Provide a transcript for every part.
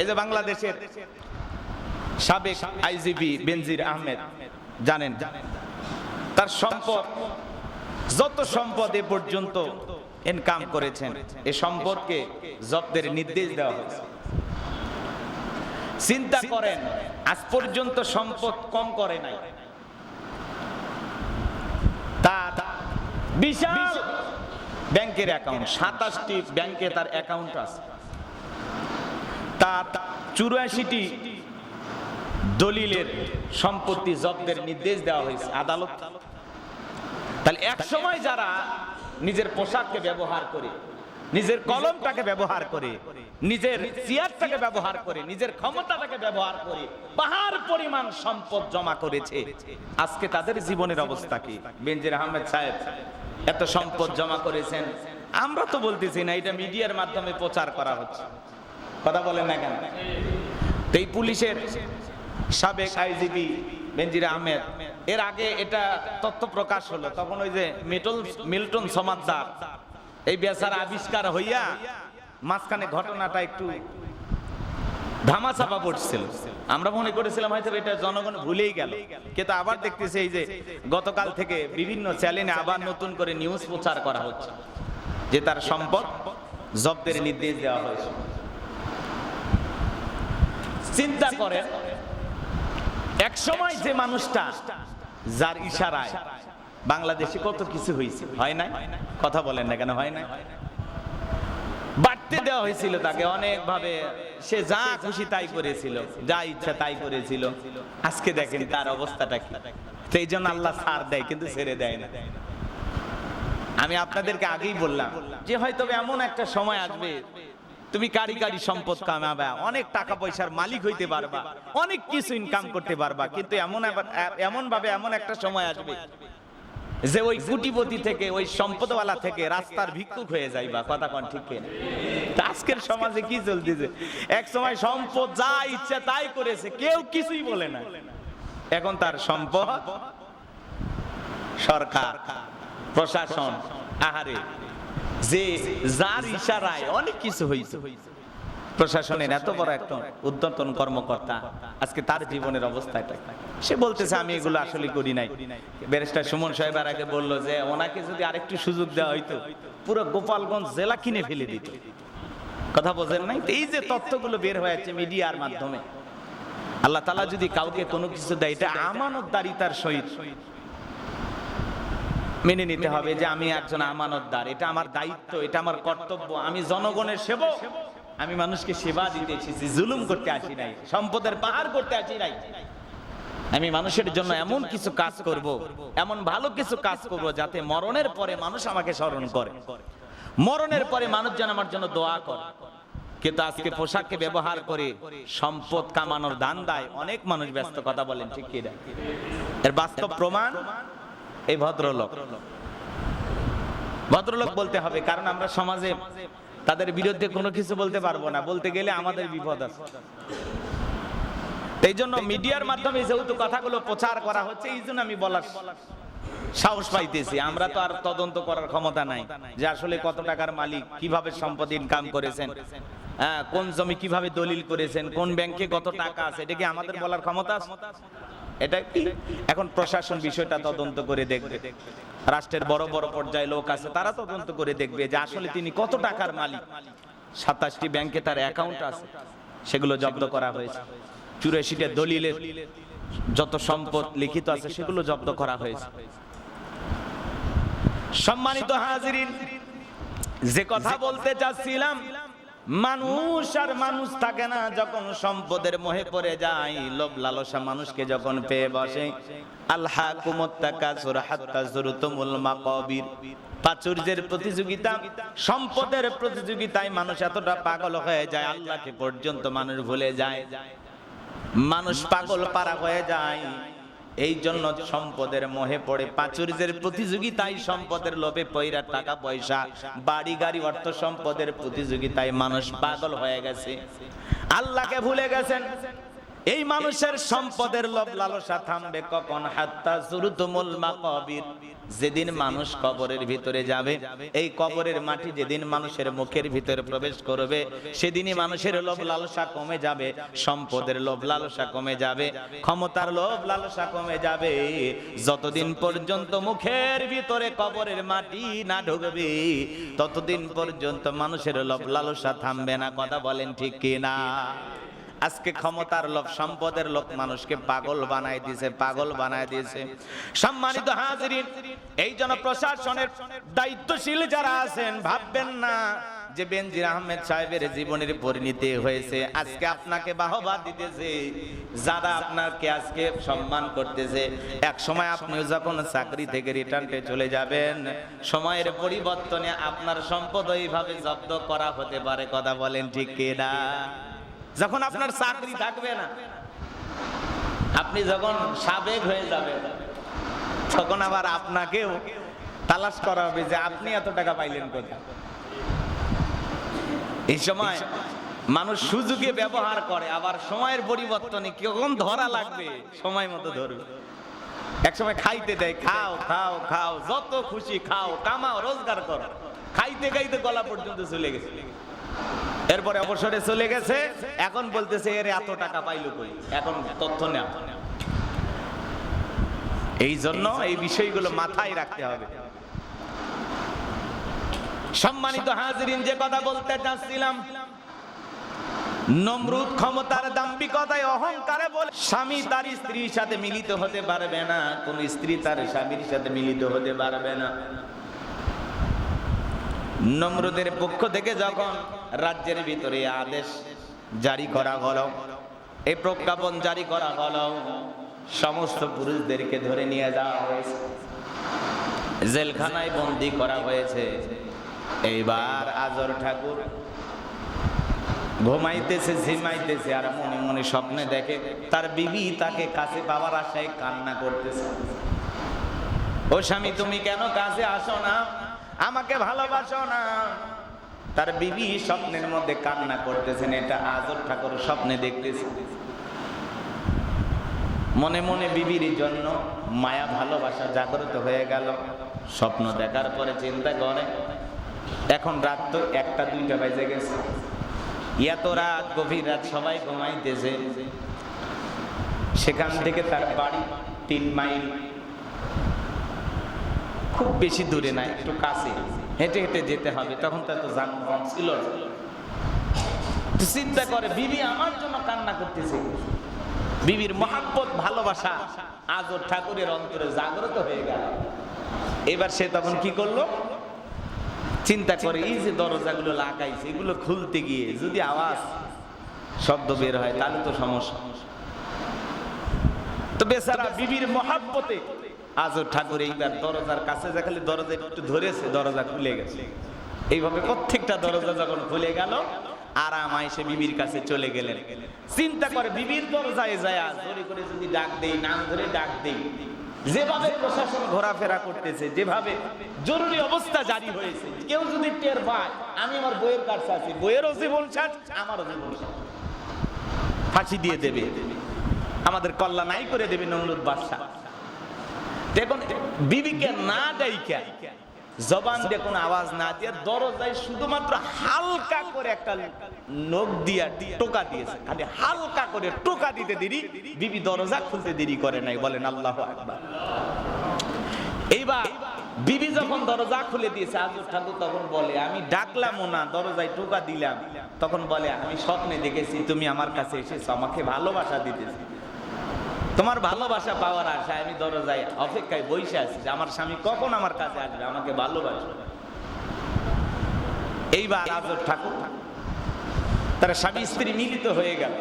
এই যে বাংলাদেশের সাবেক আইজিবি বেনজির আহমেদ জানেন? তার সম্পদ যত সম্পদ এ পর্যন্ত ইনকাম করেছেন এই সম্পদকে জব্দের নির্দেশ দেওয়া হয়েছে। চিন্তা করেন আজ পর্যন্ত সম্পদ কম করে নাই। তার বিশাল ব্যাংকের অ্যাকাউন্ট সাতাশটি ব্যাংকে তার অ্যাকাউন্ট আছে। তার চুরাশিটি দলিলের সম্পত্তি জব্দের নির্দেশ দেওয়া হয়েছে আদালত। তাহলে এক সময় যারা নিজের পোশাককে ব্যবহার করে, নিজের কলমটাকে ব্যবহার করে, নিজের চেয়ারটাকে ব্যবহার করে, নিজের ক্ষমতাটাকে ব্যবহার করে, পাহাড় পরিমাণ সম্পদ জমা করেছে, আজকে তাদের জীবনের অবস্থা কি? বেনজির আহমেদ সাহেব, এত সম্পদ জমা করেছেন, আমরা তো বলতেছি না, এটা মিডিয়ার মাধ্যমে প্রচার করা হচ্ছে। কথা বলেন না কেন? এই পুলিশের সাবেক আইজিবি বেনজির আহমেদ, এর আগে এটা তথ্য প্রকাশ হলো, তখন ওই যে মিটল মিল্টন সমাদদার এই বেচারা আবিষ্কার হইয়া মাঝখানে ঘটনাটা একটু ধামাচাপা পড়ছিল। আমরা মনে করেছিলাম হয়তো এটা জনগণ ভুলেই গেল, কিন্তু আবার দেখতেছি এই যে গতকাল থেকে বিভিন্ন চ্যানেলে আবার নতুন করে নিউজ প্রচার করা হচ্ছে, যে তার সম্পদ জব্দের নির্দেশ দেওয়া হয়েছে। চিন্তা করেন, এক সময় যে মানুষটা, যার ইশারায় বাংলাদেশে কত কিছু হয়েছে, হয় না কথা বলেন না কেন, হয় না বাড়তে দেওয়া হয়েছিল তাকে অনেক ভাবে সে যা খুশি তাই করেছিল, যা ইচ্ছা তাই করেছিল। আজকে দেখেন তার অবস্থাটা কি। সেই জন্য আল্লাহ সার দেয়, কিন্তু ছেড়ে দেয় না। আমি আপনাদেরকে আগেই বললাম যে হয়তো এমন একটা সময় আসবে তুমি কারি কারি সম্পদ কামাবা, অনেক টাকা পয়সার মালিক হইতে পারবা, অনেক কিছু ইনকাম করতে পারবা, কিন্তু এমন এমন ভাবে এমন একটা সময় আসবে যে ওই কুটিপতি থেকে, ওই সম্পদওয়ালা থেকে রাস্তার ভিক্ষুক হয়ে যাইবা, কথা কোন ঠিক আজকের সমাজে কি চলতেছে? এক সময় সম্পদ যা ইচ্ছা তাই করেছে, কেউ কিছুই বলে না। এখন তার সম্পদ সরকার, প্রশাসন, আহারে যে যার ইশারায় অনেক কিছু হয়েছে প্রশাসনের এত বড় একটা উদ্যতন কর্মকর্তা, আজকে তার জীবনের অবস্থা এটা। সে বলতেছে, আমি এগুলো আসলে করি নাই। ব্যারিস্টার সুমন সাহেব আর আগে বলল যে, ওনাকে যদি আরেকটু সুযোগ দেওয়া হইতো, পুরো গোপালগঞ্জ জেলা কিনে ফেলে দিত। কথা বোঝেন নাই? এই যে তথ্যগুলো বের হয়েছে মিডিয়ার মাধ্যমে, আল্লাহ তালা যদি কাউকে কোনো কিছু দেয়, এটা আমানতদারিতার সহিত মেনে নিতে হবে যে আমি একজন আমানতদার। এটা আমার দায়িত্ব, এটা আমার কর্তব্য। আমি জনগণের সেবক। আমি মানুষকে সেবা দিতে এসেছি, জুলুম করতে আসি নাই, সম্পদের পাহাড় করতে আসি নাই। আমি মানুষের জন্য এমন কিছু কাজ করব, এমন ভালো কিছু কাজ করব যাতে মরণের পরে মানুষ আমাকে স্মরণ করে। মরণের পরে মানুষ যেন আমার জন্য দোয়া করে। কিন্তু আজকে পোশাককে ব্যবহার করে সম্পদ কামানোর দান দেয় অনেক মানুষ ব্যস্ত, কথা বলেন ঠিক কি এর বাস্তব প্রমাণ? এই ভদ্রলোক। ভদ্রলোক বলতে হবে, কারণ আমরা সমাজে তাদের বিরুদ্ধে কোনো কিছু বলতে পারব না। বলতে গেলে আমাদের বিপদ আছে। এই জন্য মিডিয়ার মাধ্যমে যেহেতু কথাগুলো প্রচার করা হচ্ছে, এই জন্য আমি বলার সাহস পাইতেছি। আমরা তো আর তদন্ত করার ক্ষমতা নাই যে আসলে কত টাকার মালিক, কীভাবে সম্পদ ইনকাম করেছেন হ্যাঁ কোন জমি কীভাবে দলিল করেছেন, কোন ব্যাংকে কত টাকা আছে, এটা কি আমাদের বলার ক্ষমতা এটা এখন প্রশাসন বিষয়টা তদন্ত করে দেখবে। রাষ্ট্রের বড় বড় পর্যায়ে লোক আছে, তারা তদন্ত করে দেখবে যে আসলে তিনি কত টাকার মালিক। সাতাশটি ব্যাংকে তার অ্যাকাউন্ট আছে, সেগুলো জব্দ করা হয়েছে। চুরাশিটা দলিলের যত সম্পদ লিখিত আছে, সেগুলো জব্দ করা হয়েছে। সম্মানিত হাজিরিন, যে কথা বলতে চাচ্ছিলাম মানুষ আর মানুষ থাকে না, যখন সম্পদের মোহে পড়ে যায়, লোভ লালসা মানুষকে যখন পেয়ে বসে। আল্লাহ কুমত্তাকাসুর হাত্তা জুরতুমুল মাকাবির। প্রাচুর্যের প্রতিযোগিতা, সম্পদের প্রতিযোগিতায় মানুষ এতটা পাগল হয়ে যায়, আল্লাহকে পর্যন্ত মানুষ ভুলে যায়। মানুষ পাগল পারা হয়ে যায়। এই জন্য সম্পদের মোহে পড়ে। পাচুর্যের প্রতিযোগিতায় সম্পদের লোভে পয়রা টাকা পয়সা, বাড়ি গাড়ি, অর্থ সম্পদের প্রতিযোগিতায় মানুষ পাগল হয়ে গেছে। আল্লাহকে ভুলে গেছেন। এই মানুষের সম্পদের লোভ লালসা থামবে কখন? হাত্তা জুরুতুমুল মাকাবির। যেদিন মানুষ কবরের ভিতরে যাবে, এই কবরের মাটি যেদিন মানুষের মুখের ভিতরে প্রবেশ করবে, সেদিনই মানুষের লোভ লালসা কমে যাবে, সম্পদের লোভ লালসা কমে যাবে, ক্ষমতার লোভ লালসা কমে যাবে। যতদিন পর্যন্ত মুখের ভিতরে কবরের মাটি না ঢুকবে, ততদিন পর্যন্ত মানুষের লোভ লালসা থামবে না, কথা বলেন ঠিক কি না আজকে ক্ষমতার লোভ সম্পদের লোক মানুষকে পাগল বানায় দিয়েছে পাগল বানায় দিয়েছে। সম্মানিত হাজিরিন এই জন্য প্রশাসনের দায়িত্বশীল যারা আছেন ভাববেন না যে বেনজির আহমেদ সাহেবের জীবনের পরিণতি হয়েছে। আজকে আপনাকে বাহবা দিতেছে যারা আপনাকে আজকে সম্মান করতেছে এক সময় আপনি যখন চাকরি থেকে রিটার্নটে চলে যাবেন সময়ের পরিবর্তনে আপনার সম্পদ এইভাবে জব্দ করা হতে পারে কথা বলেন ঠিক কিনা? যখন আপনার চাকরি থাকবে না আপনি যখন সাবেক হয়ে যাবেন তখন আবার আপনাকেও তালাশ করা হবে যে আপনি এত টাকা পাইলেন কোথায়? এই সময় মানুষ সুযোগে ব্যবহার করে আবার সময়ের পরিবর্তনে কখন ধরা লাগবে? সময় মতো ধরবে। এক সময় খাইতে দেয় খাও খাও খাও যত খুশি খাও কামাও রোজগার করো। খাইতে খাইতে গলা পর্যন্ত চলে গেছে। এরপরে অবসরে চলে গেছে। এখন বলতেছে, এর এত টাকা পাইলো কই? এখন তথ্য নেও এই জন্য এই বিষয়গুলো মাথায় রাখতে হবে। সম্মানিত হাজিরিন, যে কথা বলতে চাচ্ছিলাম, নমরুদ ক্ষমতার দাম্ভিকতায় অহংকারে বলে, স্বামী তার স্ত্রীর সাথে মিলিত হতে পারবে না, কোন স্ত্রী তার স্বামীর সাথে মিলিত হতে পারবে না। নমরুদের পক্ষ থেকে যখন রাজ্যের ভিতরে আদেশ জারি করা হলো। এই প্রজ্ঞাপন জারি করা হলো। সমস্ত পুরুষদেরকে ধরে নিয়ে যাওয়া হয়েছে। জেলখানায় বন্দি করা হয়েছে। এইবার আজর ঠাকুর ঘুমাইতেছে, ঝিমাইতেছে আর মনে মনে স্বপ্নে দেখে। তার বিবি তাকে কাছে পাওয়ার আশায় কান্না করতেছে। ও স্বামী, তুমি কেন কাছে আসো না? আমাকে ভালোবাসো না। তার বিবি স্বপ্নের মধ্যে কান্না করতেছেন, এটা আজর ঠাকুর স্বপ্নে দেখতেছে। মনে মনে বিবির জন্য মায়া ভালোবাসা জাগ্রত হয়ে গেল। স্বপ্ন দেখার পরে চিন্তা করে, এখন রাত তো একটা, দুইটা বাজে গেছে। এত রাত, গভীর রাত সবাই ঘুমাইতেছে। সেখান থেকে তার বাড়ি তিন মাইল। খুব বেশি দূরে না, একটু কাছে। হেঁটে হেঁটে যেতে হবে। তখন তো এত যানবাহন ছিল। চিন্তা করে, বিবি, আমার জন্য কান্না করতেছে বিবির মহাব্বত, ভালোবাসা আজও ঠাকুরের অন্তরে জাগ্রত হয়ে গেল। এবার সে তখন কি করল? চিন্তা করে, এই যে দরজাগুলো লাগাইছে, এগুলো খুলতে গিয়ে যদি আওয়াজ, শব্দ বের হয়, তাহলে তো সমস্যা। তো বেচারা বিবির মহাব্বতে আজও ঠাকুর এইবার দরজার কাছে যা খালি দরজা একটু ধরেছে, দরজা খুলে গেছে। এইভাবে প্রত্যেকটা দরজা যখন খুলে গেল, আরাম এসে বিবির কাছে চলে গেলেন। চিন্তা করে, বিবির দরজায় যায় জোরে করে যদি ডাক দেই, নাম ধরে ডাক দেই। যেভাবে প্রশাসন ঘোরাফেরা করতেছে, যেভাবে জরুরি অবস্থা জারি হয়েছে, কেউ যদি টের পায়, আমি আমার বইয়ের কাছে আছি, বইয়েরও জীবন শেষ আমারও জীবন ফাঁসি দিয়ে দেবে। আমাদের কল্যাণ নাই করে দেবে নমরুদ বাদশাহ। দেখুন, বিবিকে না ডাইকা জবান দিয়ে কোনো আওয়াজ না দিয়ে দরজায় শুধুমাত্র হালকা করে একটা নখ দিয়া টোকা দিয়েছে। খালি হালকা করে টোকা দিতে দেরি, বিবি দরজা খুলতে দেরি করে নাই, বলেন আল্লাহ আকবার। এইবার বিবি যখন দরজা খুলে দিয়েছে আজুর ঠাকুর তখন বলে, আমি ডাকলাম না, দরজায় টোকা দিলাম। তখন বলে, আমি স্বপ্নে দেখেছি, তুমি আমার কাছে এসেছ, আমাকে ভালোবাসা দিতেছি। তোমার ভালোবাসা পাওয়ার আশায় আমি দরজায় অপেক্ষায় বসে আছি যে আমার স্বামী কখন আমার কাছে আসবে? আমাকে ভালোবাসবে। এইবার আজর ঠাকুর তারা স্বামী স্ত্রী মিলিত হয়ে গেল।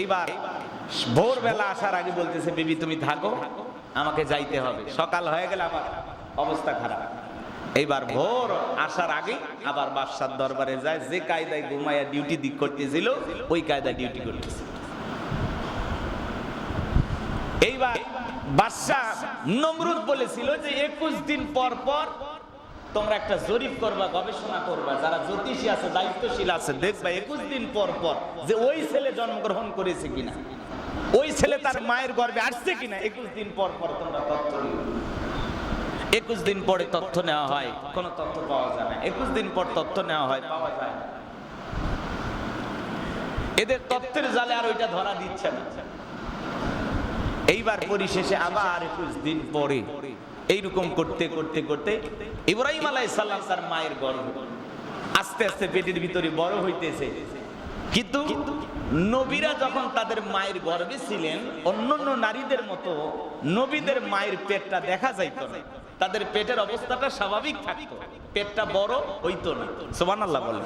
এইবার ভোরবেলা আসার আগে বলতেছে, বিবি, তুমি থাকো। আমাকে যাইতে হবে। সকাল হয়ে গেলে আমার অবস্থা খারাপ। এইবার ভোর আসার আগে আবার বাদশার দরবারে যায়, যে কায়দায় ঘুমাইয়া ডিউটি দিক করতেছিল, ওই কায়দায় ডিউটি করতেছে। এইবার বাদশাহ নমরুদ বলেছিল যে একুশ দিন পর পর তোমরা একটা জরিপ করবা, গবেষণা করবা। যারা জ্যোতিষী আছে, দায়িত্বশীল আছে, দেখবা একুশ দিন পর পর যে ওই ছেলে জন্মগ্রহণ করেছে কিনা। ওই ছেলে তার মায়ের গর্ভে আসছে কিনা, একুশ দিন পর পর তোমরা তথ্য একুশ দিন পরে তথ্য নেওয়া হয়, কোনো তথ্য পাওয়া যায় না। একুশ দিন পর তথ্য নেওয়া হয়, পাওয়া যায় এদের তথ্যের জালে আর ওইটা ধরা দিচ্ছে না। এইবার পরিশেষে আবার একুশ দিন পরে এইরকম করতে করতে করতে ইব্রাহিম আলাই সাল্লাম তার মায়ের গর্ভ আস্তে আস্তে পেটের ভিতরে বড় হইতেছে। কিন্তু নবীরা যখন তাদের মায়ের গর্ভে ছিলেন, অন্যান্য নারীদের মতো নবীদের মায়ের পেটটা দেখা যাইত না। তাদের পেটের অবস্থাটা স্বাভাবিক থাকতো। পেটটা বড় হইতো না। সোমান আল্লাহ বলে